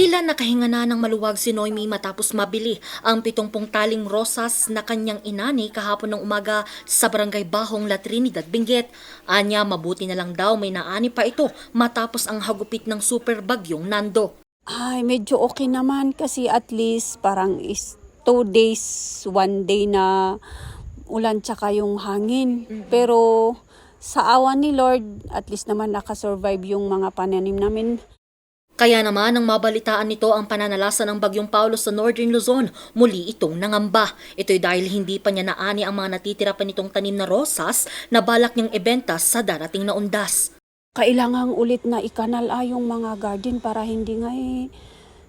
Tila nakahinga na ng maluwag si Noemi matapos mabili ang 70 taling rosas na kanyang inani kahapon ng umaga sa barangay Bahong La Trinidad, Benguet. Anya, mabuti na lang daw may naani pa ito matapos ang hagupit ng super bagyong Nando. Ay, medyo okay naman kasi at least parang is two days, one day na ulan tsaka yung hangin. Pero sa awa ni Lord, at least naman nakasurvive yung mga pananim namin. Kaya naman nang mabalitaan nito ang pananalasa ng Bagyong Paulo sa Northern Luzon, muli itong nangamba. Ito'y dahil hindi pa niya naani ang mga natitira pa nitong tanim na rosas na balak niyang ibenta sa darating na undas. Kailangang ulit na ikanal ah, yung mga garden para hindi nga eh,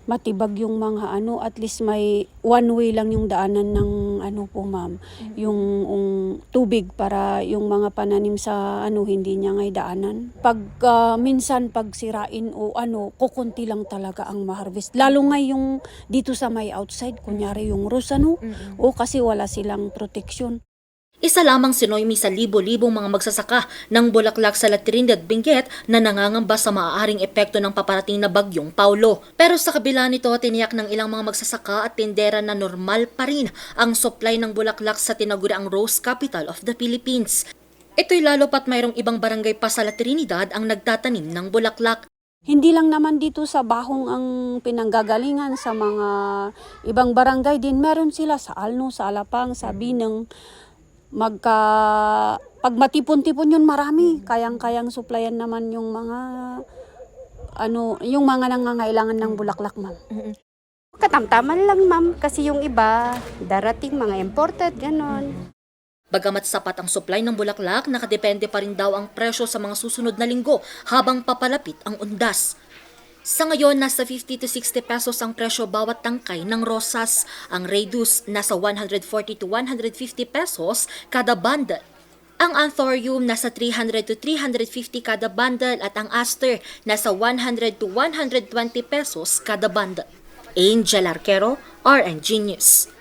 matibag yung mga ano, at least may one way lang yung daanan ng ano po ma'am, yung um, tubig para yung mga pananim sa ano hindi niya ngay daanan. Pag ah, minsan pag sirain o ano, kukunti lang talaga ang ma-harvest. Lalo nga yung dito sa may outside, kunyari yung rose ano, o kasi wala silang protection. Isa lamang si Noemi sa libo-libong mga magsasaka ng bulaklak sa La Trinidad, Benguet na nangangamba sa maaaring epekto ng paparating na bagyong Paulo. Pero sa kabila nito, tiniyak ng ilang mga magsasaka at tindera na normal pa rin ang supply ng bulaklak sa tinaguriang Rose Capital of the Philippines. Ito'y lalo pat mayroong ibang barangay pa sa La Trinidad ang nagtatanim ng bulaklak. Hindi lang naman dito sa Bahong ang pinanggagalingan sa mga ibang barangay din. Meron sila sa Alno, sa Alapang, sa Binang. Magka pag matipon-tipon yun marami. Kayang-kayang supplyan naman yung mga ano, yung mga nangangailangan ng bulaklak, ma'am. Katamtaman lang ma'am kasi yung iba darating mga imported ganon. Bagamat sapat ang supply ng bulaklak, nakadepende pa rin daw ang presyo sa mga susunod na linggo habang papalapit ang undas. Sa ngayon, nasa 50 to 60 pesos ang presyo bawat tangkay ng rosas. Ang Redus nasa 140 to 150 pesos kada bundle. Ang Anthurium nasa 300 to 350 kada bundle at ang Aster nasa 100 to 120 pesos kada bundle. Angel Arquero, RNG News.